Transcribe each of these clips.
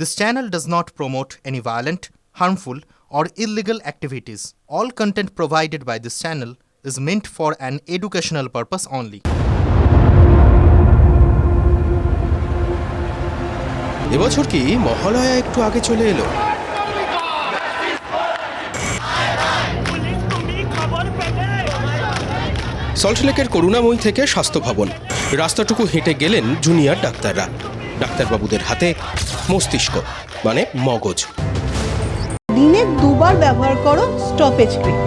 This channel does not promote any violent, harmful, or illegal activities. All content provided by this channel is meant for an educational purpose only. এবছর কি মহালয়া একটু আগে চলে এলো সল্টলেকের করুণাময়ী থেকে স্বাস্থ্য ভবন রাস্তাটুকু হেঁটে গেলেন জুনিয়র ডাক্তাররা ডাক্তারবাবুদের হাতে মস্তিষ্ক মানে মগজ। দিনে দুবার ব্যবহার করো স্টপেজ ক্রিম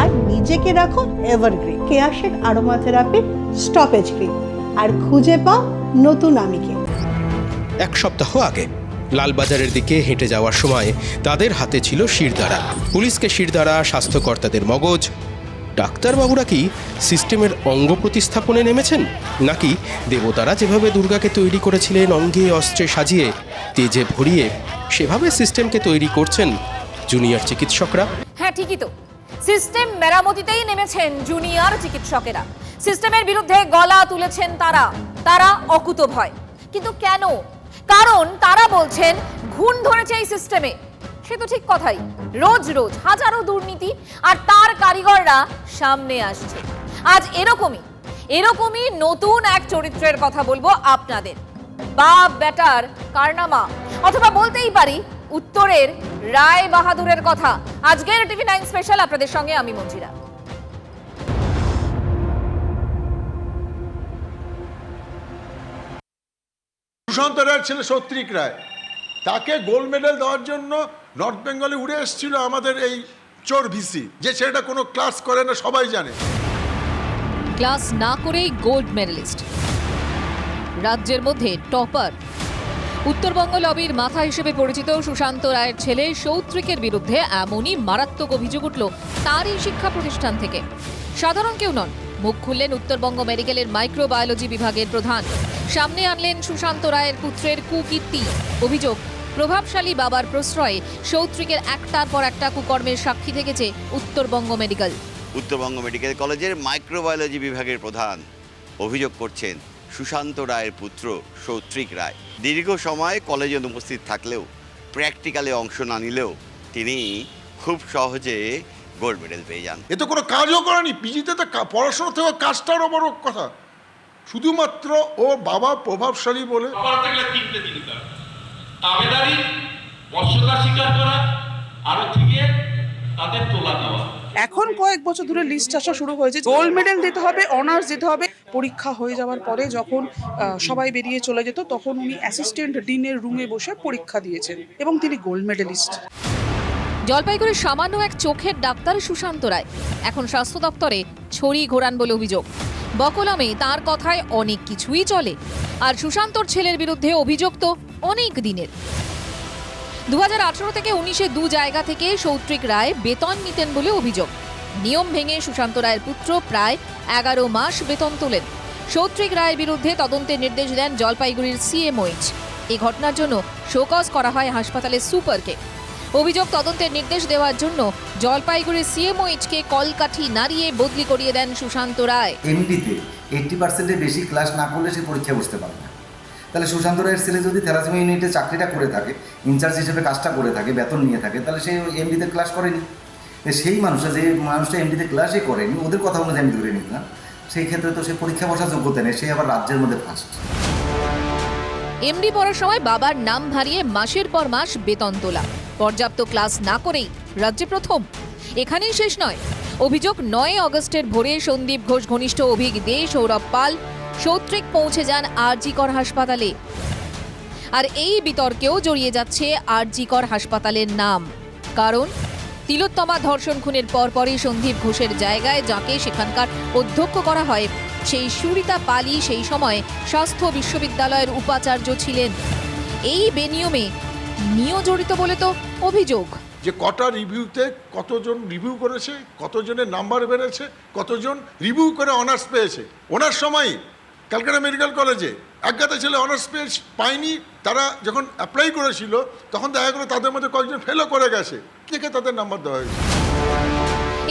আর নিজেকে রাখো এভারগ্রিন কেয়াশেক আরোমা থেরাপির স্টপেজ ক্রিম আর খুঁজে পাও নতুন আমিকে। এক সপ্তাহ আগে লালবাজারের দিকে হেঁটে যাওয়ার সময় তাদের হাতে ছিল শিরদাঁড়া। পুলিশকে শিরদাঁড়া স্বাস্থ্যকর্তাদের মগজ ডাক্তারবাবুরা কি সিস্টেমের অঙ্গ প্রতিস্থাপনে নেমেছেন? নাকি দেবতারা যেভাবে দুর্গাকে তৈরি করেছিলেন, অঙ্গে অস্ত্রে সাজিয়ে, তেজে ভরিয়ে, সেভাবে সিস্টেমকে তৈরি করছেন জুনিয়র চিকিৎসকরা? হ্যাঁ ঠিকই তো। সিস্টেম মেরামতিতেই নেমেছেন জুনিয়র চিকিৎসকেরা। সিস্টেমের বিরুদ্ধে গলা তুলেছেন তারা। তারা অকুত ভয় কিন্তু কেন? কারণ তারা বলছেন, ঘুণ ধরেছে এই সিস্টেমে। সে তো ঠিক কথাই। রোজ রোজ হাজারো দুর্নীতি আর তার কারিগররা সামনে আসছে। আজ এরকমই এরকমই নতুন এক চরিত্রের কথা বলব আপনাদের। বাপ বেটার কারনামা, অথবা বলতেই পারি উত্তরের রায় বাহাদুরের কথা। আজকের টিভি নাইন স্পেশাল আপনাদের সঙ্গে আমি মঞ্জিরা। সুশান্ত রায়ের ছেলে সৌত্রিক রায়, তাকে গোল্ড মেডেল দেওয়ার জন্য নর্থ বেঙ্গলে উড়ে এসেছিল আমাদের এই চোর ভিসি যে ছেলেটা কোনো ক্লাস করে না, সবাই জানে। ক্লাস না করেই গোল্ড মেডেলিস্ট রাজ্যের মধ্যে টপার উত্তরবঙ্গ লবির মাথা হিসেবে পরিচিত সুশান্ত রায়ের ছেলে সৌত্রিকের বিরুদ্ধে এমনই মারাত্মক অভিযোগ উঠল তারই শিক্ষা প্রতিষ্ঠান থেকে। সাধারণ কেউ নন, মুখ খুললেন উত্তরবঙ্গ মেডিকেলের মাইক্রোবায়োলজি বিভাগের প্রধান। সামনে আনলেন সুশান্ত রায়ের পুত্রের কুকীর্তি। অভিযোগ প্রভাবশালী বাবার প্রশ্রয়ে সৌত্রিকের একটার পর একটা কুকর্মের সাক্ষী থেকেছে উত্তরবঙ্গ মেডিকেল। উত্তরবঙ্গ মেডিকেল কলেজের মাইক্রোবায়োলজি বিভাগের প্রধান। অভিযোগ করছেন সুশান্ত রায়ের পুত্র সৌত্রিক রায়। দীর্ঘ সময় কলেজে উপস্থিত থাকলেও প্র্যাকটিক্যালে অংশ না নিলেও তিনি খুব সহজে গোল্ড মেডেল পেয়ে যান। এ তো কোনো কাজও করেনি। পিজিতে তো পড়াশোনা থেকে কাজটারও বড় কথা। শুধুমাত্র ও বাবা প্রভাবশালী বলে তাবেদারি বর্ষতা স্বীকার করা আর গিয়ে তাদের তোলা দেওয়া। এখন কয়েক বছর ধরে লিস্ট আসা শুরু হয়েছে গোল্ড মেডেল দিতে হবে অনার্স দিতে হবে। পরীক্ষা হয়ে যাওয়ার পরে যখন আহ, সবাই বেরিয়ে চলে যেত তখন উনি অ্যাসিস্ট্যান্ট ডিনের রুমে বসে পরীক্ষা দিয়েছেন এবং তিনি গোল্ড মেডেলিস্ট জলপাইগুড়ির সামান্য এক চোখের ডাক্তার সুশান্ত রায় এখন স্বাস্থ্য দপ্তরে ছড়ি ঘোরান বলে অভিযোগ। বকলামে তার কথায় অনেক কিছুই চলে। আর সুশান্তর ছেলের বিরুদ্ধে অভিযোগ তো অনেক দিনের। দু থেকে উনিশে দু জায়গা থেকে সৌত্রিক রায় বেতন নিতেন বলে অভিযোগ। নিয়ম ভেঙে সুশান্ত রায়ের পুত্র প্রায় এগারো মাস বেতন তোলেন। সৌত্রিক রায়ের বিরুদ্ধে তদন্তের নির্দেশ দেন জলপাইগুড়ির সিএমওইচ এই ঘটনার জন্য শোকজ করা হয় হাসপাতালের সুপারকে। অভিযোগ তদন্তের নির্দেশ দেওয়ার জন্য জলপাইগুড়ির সিএমওইচকে কলকাঠি নাড়িয়ে বদলি করিয়ে দেন সুশান্ত রায়। এমডিতে এইট্টি পার্সেন্টের বেশি ক্লাস না করলে সে পরীক্ষা বসতে পারবে না। তাহলে সুশান্ত রায়ের ছেলে যদি থ্যালাসেমিয়া ইউনিটে চাকরিটা করে থাকে ইনচার্জ হিসেবে কাজটা করে থাকে বেতন নিয়ে থাকে তাহলে সে এমডিতে ক্লাস করেনি। সেই মানুষটা যে মানুষটা এমডিতে ক্লাসই করেনি ওদের কথা অনুযায়ী আমি ধরে নিলাম সেই ক্ষেত্রে তো সে পরীক্ষা বসার যোগ্যতা নেই সে আবার রাজ্যের মধ্যে ফার্স্ট এমডি পড়ার সময় বাবার নাম হারিয়ে মাসের পর মাস বেতন তোলা। পর্যাপ্ত ক্লাস না করেই রাজ্যে প্রথম। এখানেই শেষ নয়। অভিযোগ নয় অগস্টের ভোরে সন্দীপ ঘোষ, ঘনিষ্ঠ অভিক দে, সৌরভ পাল, সৌত্রিক পৌঁছে যান আরজিকর হাসপাতালে। আর এই বিতর্কেও জড়িয়ে যাচ্ছে আরজিকর হাসপাতালের নাম। কারণ তিলোত্তমা ধর্ষণ খুনের পরপরই সন্দীপ ঘোষের জায়গায় যাকে সেখানকার অধ্যক্ষ করা হয়, সেই সুরিতা পালি সেই সময় স্বাস্থ্য বিশ্ববিদ্যালয়ের উপাচার্য ছিলেন। এই বেনিয়মে নিও জড়িত বলে তো অভিযোগ। যে কটা রিভিউতে কতজন রিভিউ করেছে কতজনের নাম্বার বেড়েছে কতজন রিভিউ করে অনার্স পেয়েছে। ওনার সময় ক্যালকাটা মেডিকেল কলেজে একগাতে ছেলে অনার্স পেয়ে পায়নি তারা যখন অ্যাপ্লাই করেছিল তখন দেখা গেলো তাদের মধ্যে কয়েকজন ফেলও করে গেছে। দেখে তাদের নাম্বার দেওয়া হয়েছে?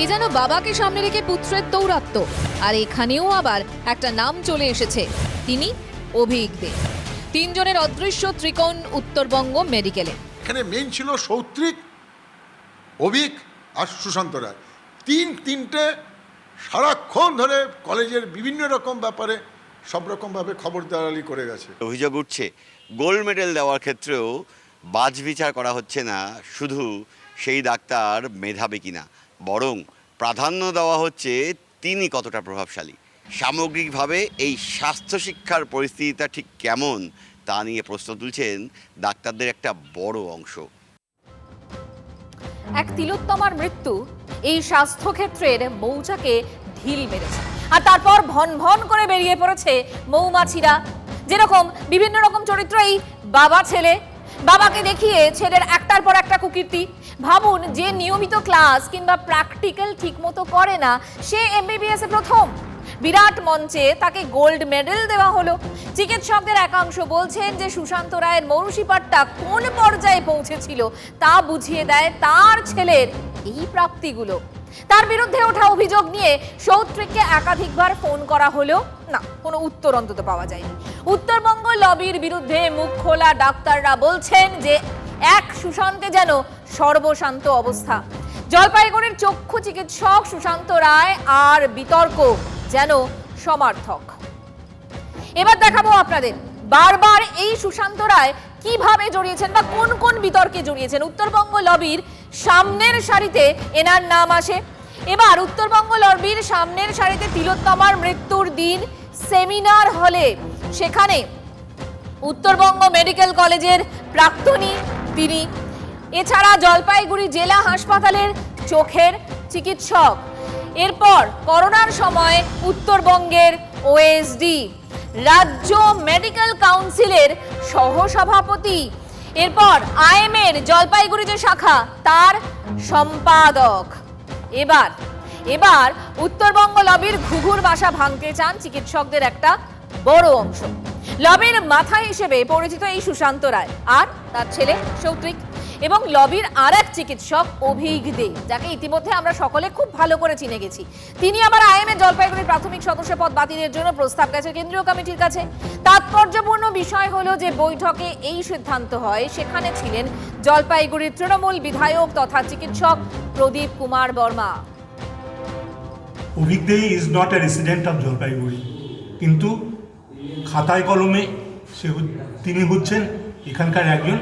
এ যেন বাবাকে সামনে রেখে পুত্রের দৌরাত্ম আর এখানেও আবার একটা নাম চলে এসেছে। তিনি অভিজ্ঞ। দে তিনজনের অদৃশ্য ত্রিকোণ উত্তরবঙ্গ মেডিকেলে। এখানে মেন ছিল সৌত্রিক অভিক আর সুশান্ত রায়। তিন তিনটে সারাক্ষণ ধরে কলেজের বিভিন্ন রকম ব্যাপারে সব রকমভাবে খবরদারি করে গেছে। অভিযোগ উঠছে গোল্ড মেডেল দেওয়ার ক্ষেত্রেও বাজ বিচার করা হচ্ছে না শুধু সেই ডাক্তার মেধাবী কিনা। বরং প্রাধান্য দেওয়া হচ্ছে তিনি কতটা প্রভাবশালী। সামগ্রিকভাবে এই স্বাস্থ্য শিক্ষার পরিস্থিতিটা ঠিক কেমন তা নিয়ে প্রশ্ন তুলছেন ডাক্তারদের একটা বড় অংশ। এক তিলোত্তমার মৃত্যু এই স্বাস্থ্যক্ষেত্রের মৌচাকে ঢিল মেরেছে। আর তারপর ভন ভন করে বেরিয়ে পড়েছে মৌমাছিরা। যেরকম বিভিন্ন রকম চরিত্র এই বাবা ছেলে। বাবাকে দেখিয়ে ছেলের একটার পর একটা কুকীর্তি। ভাবুন যে নিয়মিত ক্লাস কিংবা প্র্যাকটিক্যাল ঠিকমতো করে না, সে এমবিবিএস প্রথম। বিরাট মঞ্চে তাকে গোল্ড মেডেল দেওয়া হলো। চিকিৎসকদের একাংশ বলছেন যে সুশান্ত রায়ের মৌরুষিপাটটা কোন পর্যায়ে পৌঁছেছিল তা বুঝিয়ে দেয় তার ছেলের এই প্রাপ্তিগুলো। তার বিরুদ্ধে ওঠা অভিযোগ নিয়ে সৌত্রিককে একাধিকবার ফোন করা হলেও না, কোনো উত্তর অন্তত পাওয়া যায়নি। উত্তরবঙ্গ লবির বিরুদ্ধে মুখ খোলা ডাক্তাররা বলছেন যে এক সুশান্তে যেন সর্বশান্ত অবস্থা। জলপাইগুড়ির চক্ষু চিকিৎসক সুশান্ত রায় আর বিতর্ক। যেন সমার্থক। এবার দেখাবো আপনাদের বারবার এই সুশান্ত রায় কীভাবে জড়িয়েছেন বা কোন কোন বিতর্কে জড়িয়েছেন। উত্তরবঙ্গ লবির সামনের সারিতে এনার নাম আসে। এবার উত্তরবঙ্গ লবির সামনের সারিতে তিলোত্তমার মৃত্যুর দিন সেমিনার হলে। সেখানে উত্তরবঙ্গ মেডিকেল কলেজের প্রাক্তনী তিনি। এছাড়া জলপাইগুড়ি জেলা হাসপাতালের চোখের চিকিৎসক। এরপর করোনার সময় উত্তরবঙ্গের ওএসডি রাজ্য মেডিকেল কাউন্সিলের সহসভাপতি। এরপর আইএমের জলপাইগুড়ি যে শাখা, তার সম্পাদক। এবার এবার উত্তরবঙ্গ লবির ঘুঘুর বাসা ভাঙতে চান চিকিৎসকদের একটা বড় অংশ। লবির মাথা হিসেবে পরিচিত এই সুশান্ত রায়। আর তার ছেলে সৌত্রিক এবং লবির আর এক চিকিৎসক অভিক দে, যাকে ইতিমধ্যে আমরা সকলে খুব ভালো করে চিনে গেছি। তিনি আবার আইএমএ জলপাইগুড়ির প্রাথমিক সদস্য পদ বাতিলের জন্য প্রস্তাব গেছে কেন্দ্রীয় কমিটির কাছে। তাৎপর্যপূর্ণ বিষয় হলো যে বৈঠকে এই সিদ্ধান্ত হয়, সেখানে ছিলেন জলপাইগুড়ির তৃণমূল বিধায়ক তথা চিকিৎসক Pradip Kumar Barma. Abhik De is not a resident of Jalpaiguri, কিন্তু খাতায় কলমে সে তিনি হচ্ছেন এখানকার একজন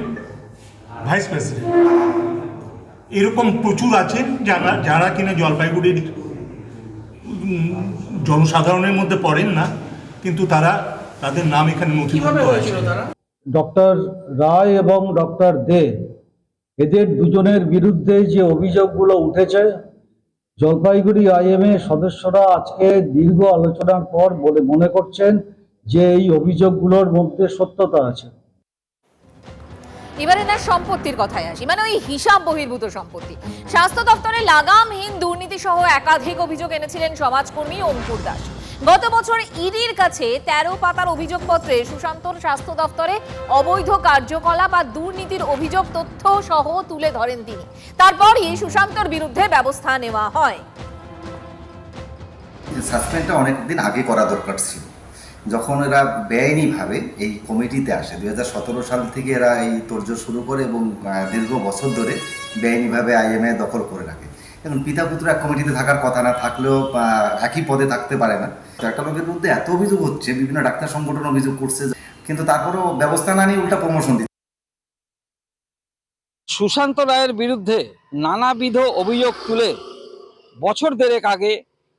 ভাইস প্রেসিডেন্ট এরকম প্রচুর আছেন যারা যারা কিনা জলপাইগুড়ির জনসাধারণের মধ্যে পড়েন না কিন্তু তারা তাদের নাম এখানে নথিভুক্ত হয়েছে ডক্টর রায় এবং ডক্টর দে এদের দুজনের বিরুদ্ধে যে অভিযোগগুলো উঠেছে জলপাইগুড়ি আইএমএ সদস্যরা আজকে দীর্ঘ আলোচনার পর বলে মনে করছেন যে এই অভিযোগগুলোর মধ্যে সত্যতা আছে। এবারে না সম্পত্তির কথায় আসি মানে ওই হিসাব বহির্ভূত সম্পত্তি। স্বাস্থ্য দপ্তরে লাগামহীন দুর্নীতি সহ একাধিক অভিযোগ এনেছিলেন সমাজকর্মী অঙ্কুর দাস। গত বছর ইডির কাছে তেরো পাতার অভিযোগপত্রে সুশান্তর স্বাস্থ্য দপ্তরে অবৈধ কার্যকলাপ আর দুর্নীতির অভিযোগ তথ্য সহ তুলে ধরেন তিনি। তারপরই সুশান্তর বিরুদ্ধে ব্যবস্থা নেওয়া হয়। সাসপেন্ডটা অনেক দিন আগে করা দরকার ছিল। যখন এরা বেআইনিভাবে এই কমিটিতে আসে, দুই হাজার সতেরো সাল থেকে এরা এই তোড়জোড় শুরু করে এবং দীর্ঘ বছর ধরে বেআইনিভাবে আইএমএ দখল করে রাখে। এখন পিতা পুত্র এক কমিটিতে থাকার কথা না থাকলেও একই পদে থাকতে পারে না। একটা লোকের মধ্যে এত অভিযোগ হচ্ছে, বিভিন্ন ডাক্তার সংগঠন অভিযোগ করছে কিন্তু তারপরেও ব্যবস্থা না নিয়ে উল্টা প্রমোশন দিচ্ছে। সুশান্ত রায়ের বিরুদ্ধে নানাবিধ অভিযোগ তুলে বছর দেড়েক আগে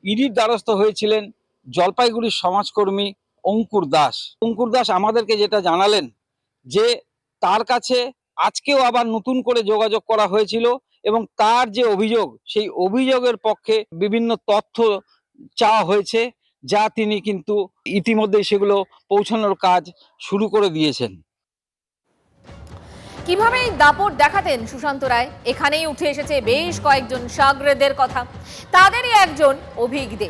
ইডির দ্বারস্থ হয়েছিলেন জলপাইগুড়ির সমাজকর্মী অঙ্কুর দাস। অঙ্কুর দাস আমাদেরকে যেটা জানালেন যে, তার কাছে আজকেও আবার নতুন করে যোগাযোগ করা হয়েছিল এবং তার যে অভিযোগ, সেই অভিযোগের পক্ষে বিভিন্ন তথ্য চাওয়া হয়েছে যা তিনি কিন্তু ইতিমধ্যে সেগুলো পৌঁছানোর কাজ শুরু করে দিয়েছেন। কীভাবে এই দাপট দেখাতেন সুশান্ত রায়? এখানেই উঠে এসেছে বেশ কয়েকজন সাগরেদের কথা। তাদেরই একজন অভিক দে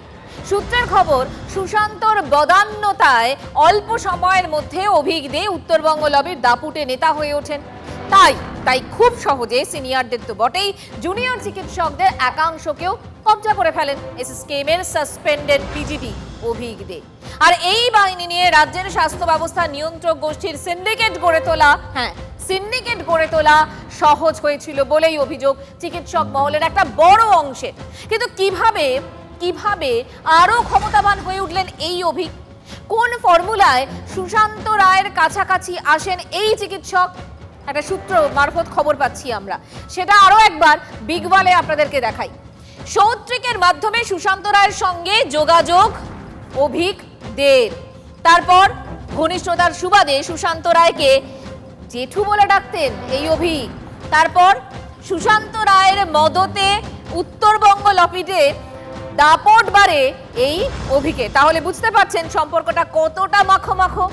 সূত্রের খবর, সুশান্তর বদান্যতায় অল্প সময়ের মধ্যে অভিক দে উত্তরবঙ্গ লবির দাপুটে নেতা হয়ে ওঠেন। তাই তাই খুব সহজে সিনিয়রদের তো বটেই জুনিয়র চিকিৎসকদের একাংশকেও কবজা করে ফেলেন এসএসকেএম এর সাসপেন্ডেড পিজিবি অভিক দে। আর এই বাহিনী নিয়ে রাজ্যের স্বাস্থ্য ব্যবস্থা নিয়ন্ত্রক গোষ্ঠীর সিন্ডিকেট গড়ে তোলা হ্যাঁ সিন্ডিকেট গড়ে তোলা সহজ হয়েছিল বলেই অভিযোগ চিকিৎসক মহলের একটা বড় অংশের। কিন্তু কীভাবে কীভাবে আরও ক্ষমতাবান হয়ে উঠলেন এই অভিক কোন ফর্মুলায় সুশান্ত রায়ের কাছাকাছি আসেন এই চিকিৎসক? একটা সূত্র মারফত খবর পাচ্ছি আমরা। সেটা আরও একবার বিগওয়ালে আপনাদেরকে দেখাই। সৌত্রিকের মাধ্যমে সুশান্ত রায়ের সঙ্গে যোগাযোগ অভিক দের। তারপর ঘনিষ্ঠতার সুবাদে সুশান্ত রায়কে জেঠু বলে ডাকতেন এই অভিক। তারপর সুশান্ত রায়ের মদতে উত্তরবঙ্গ লপিটে দাপট বাড়ে এই অভিকে। তাহলে বুঝতে পারছেন সম্পর্কটা কতটা মাখো মাখো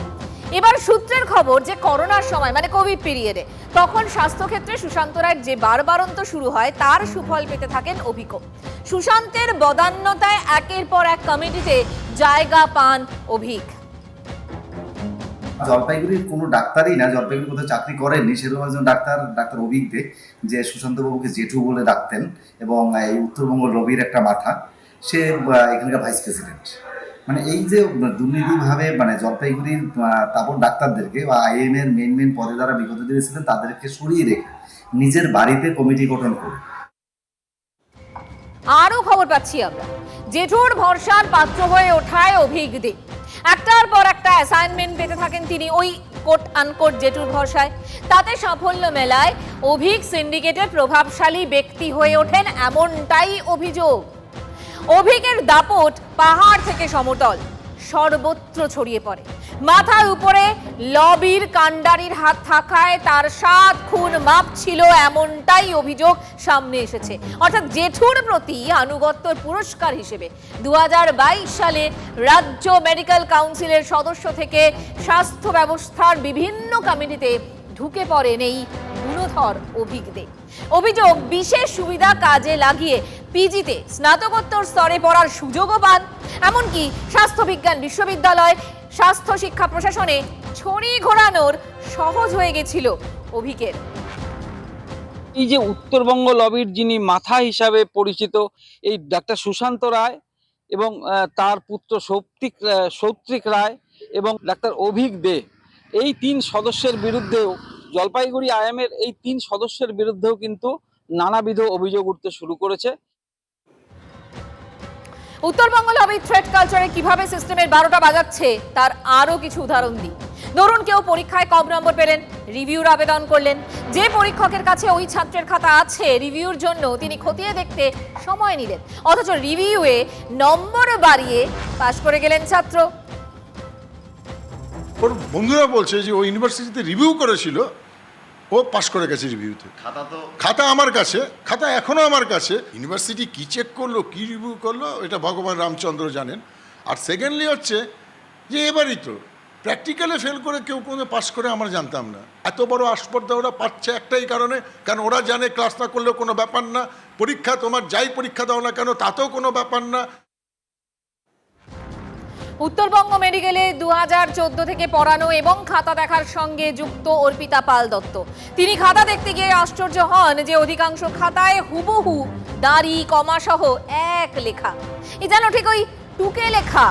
এবার সূত্রের খবর যে করোনার সময় মানে কোভিড পিরিয়ডে তখন স্বাস্থ্যক্ষেত্রে সুশান্ত রায়ের যে বারবারন্ত শুরু হয়, তার সুফল পেতে থাকেন অভিজ্ঞ সুশান্তের বদান্যতায় একের পর এক কমিটিতে জায়গা পান অভিক। জলপাইগুড়ির কোনো ডাক্তারই না, জলপাইগুড়ি কোথাও চাকরি করেননি, সেরকম একজন ডাক্তার ডাক্তার অভিক দে যে সুশান্তবাবুকে জেঠু বলে ডাকতেন, এবং এই উত্তরবঙ্গ লবির একটা মাথা। সে এখানকার ভাইস প্রেসিডেন্ট মানে এই যে দুর্নীতিভাবে মানে জলপাইগুড়ির তাপর ডাক্তারদেরকে বা আইএম এর মেন মেন পদে যারা বিগত দিনে ছিলেন, তাদেরকে সরিয়ে রেখে নিজের বাড়িতে কমিটি গঠন করে। আরও খবর পাচ্ছি আমরা। জেঠুর ভরসার পাত্র হয়ে ওঠায় অভিক দে একটার পর একটা অ্যাসাইনমেন্ট পেতে থাকেন তিনি ওই কোট আনকোট জেঠুর ভরসায়। তাতে সাফল্য মেলায় অভিক সিন্ডিকেটের প্রভাবশালী ব্যক্তি হয়ে ওঠেন এমনটাই অভিযোগ। অভিকের দাপট পাহাড় থেকে সমতল। সর্বত্র ছড়িয়ে পড়ে। মাথার উপরে লবির কাণ্ডারির হাত থাকায় তার সাত খুন মাপ ছিল এমনটাই অভিযোগ সামনে এসেছে। অর্থাৎ জেঠুর প্রতি আনুগত্যর পুরস্কার হিসেবে দু হাজার বাইশ সালে রাজ্য মেডিকেল কাউন্সিলের সদস্য থেকে স্বাস্থ্য ব্যবস্থার বিভিন্ন কমিটিতে ঢুকে পড়েন এই গুণধর অভিজ্ঞদের অভিযোগ, বিশেষ সুবিধা কাজে লাগিয়ে পিজিতে স্নাতকোত্তর স্তরে পড়ার সুযোগও পান। এমনকি স্বাস্থ্যবিজ্ঞান বিশ্ববিদ্যালয় স্বাস্থ্য শিক্ষা প্রশাসনে ছড়ি ঘোরানোর সহজ হয়ে গেছিল অভিকের। এই যে উত্তরবঙ্গ লবির যিনি মাথা হিসাবে পরিচিত, এই ডাক্তার সুশান্ত রায় এবং তার পুত্র সৌপ্তিক সৌত্রিক রায় এবং ডাক্তার অভিক দে, এই তিন সদস্যের বিরুদ্ধেও জলপাইগুড়ি আইএমের এই তিন সদস্যের বিরুদ্ধেও কিন্তু নানাবিধ অভিযোগ উঠতে শুরু করেছে। উত্তরবঙ্গ লবি থ্রেড কালচারে কীভাবে সিস্টেমের বারোটা বাজাচ্ছে তার আরও কিছু উদাহরণ দিই। ধরুন কেউ পরীক্ষায় কম নম্বর পেলেন রিভিউর আবেদন করলেন। যে পরীক্ষকের কাছে ওই ছাত্রের খাতা আছে রিভিউর জন্য তিনি খতিয়ে দেখতে সময় নিলেন। অথচ রিভিউয়ে নম্বর বাড়িয়ে পাশ করে গেলেন ছাত্র। ওর বন্ধুরা বলছে যে ও ইউনিভার্সিটিতে রিভিউ করেছিল ও পাশ করে গেছে রিভিউতে খাতা তো খাতা আমার কাছে খাতা এখনও আমার কাছে। ইউনিভার্সিটি কি চেক করল কি রিভিউ করল এটা ভগবান রামচন্দ্র জানেন। আর সেকেন্ডলি হচ্ছে যে এবারই তো প্র্যাকটিক্যালে ফেল করে কেউ কোনো পাস করে আমরা জানতাম না। এত বড় আসপর্দা ওরা পাচ্ছে একটাই কারণে কারণ ওরা জানে ক্লাস না করলেও কোনো ব্যাপার না। পরীক্ষা তোমার যাই পরীক্ষা দাও না কেন তাতেও কোনো ব্যাপার না। উত্তরবঙ্গ মেডিকেলে দু হাজার চোদ্দ থেকে পড়ানো এবং খাতা দেখার সঙ্গে যুক্ত অর্পিতা পাল দত্ত। তিনি খাতা দেখতে গিয়ে আশ্চর্য হন যে অধিকাংশ খাতায় হুবহু দাড়ি কমা সহ এক লেখা। এ যেন ঠিক ওই টুকে লেখা।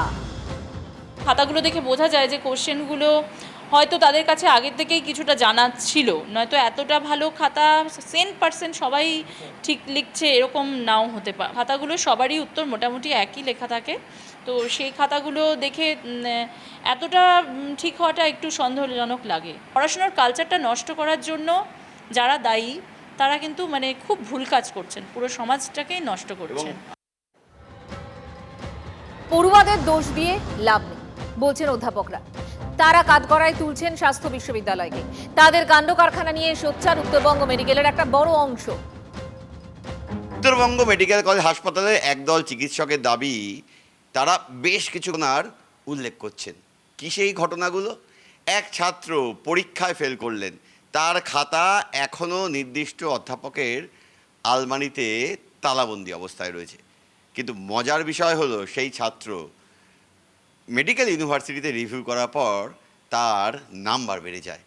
খাতাগুলো দেখে বোঝা যায় যে কোশ্চেনগুলো হয়তো তাদের কাছে আগের থেকেই কিছুটা জানা ছিল। নয়তো এতটা ভালো খাতা সেন্ট পার্সেন্ট সবাই ঠিক লিখছে, এরকম নাও হতে পারে খাতাগুলো সবারই উত্তর মোটামুটি একই লেখা থাকে। তো সেই খাতাগুলো দেখে এতটা ঠিক হওয়াটা একটু সন্দেহজনক লাগে। পড়াশোনার কালচারটা নষ্ট করার জন্য যারা দায়ী তারা কিন্তু মানে খুব ভুল কাজ করছেন। পুরো সমাজটাকেই নষ্ট করছেন। পড়ুয়াদের দোষ দিয়ে লাভ নেই বলছেন অধ্যাপকরা। তারা কাঠগড়ায় তুলছেন স্বাস্থ্য বিশ্ববিদ্যালয়কে। তাদের কাণ্ড কারখানা নিয়ে সোচ্চার উত্তরবঙ্গ মেডিকেলের একটা বড় অংশ। উত্তরবঙ্গ মেডিকেল কলেজ হাসপাতালে একদল চিকিৎসকের দাবি তারা বেশ কিছু ঘটনার উল্লেখ করছেন। কি সেই ঘটনাগুলো? এক ছাত্র পরীক্ষায় ফেল করলেন। তার খাতা এখনও নির্দিষ্ট অধ্যাপকের আলমারিতে তালাবন্দি অবস্থায় রয়েছে। কিন্তু মজার বিষয় হলো, সেই ছাত্র মেডিকেল ইউনিভার্সিটিতে রিভিউ করার পর তার নাম্বার বেড়ে যায়।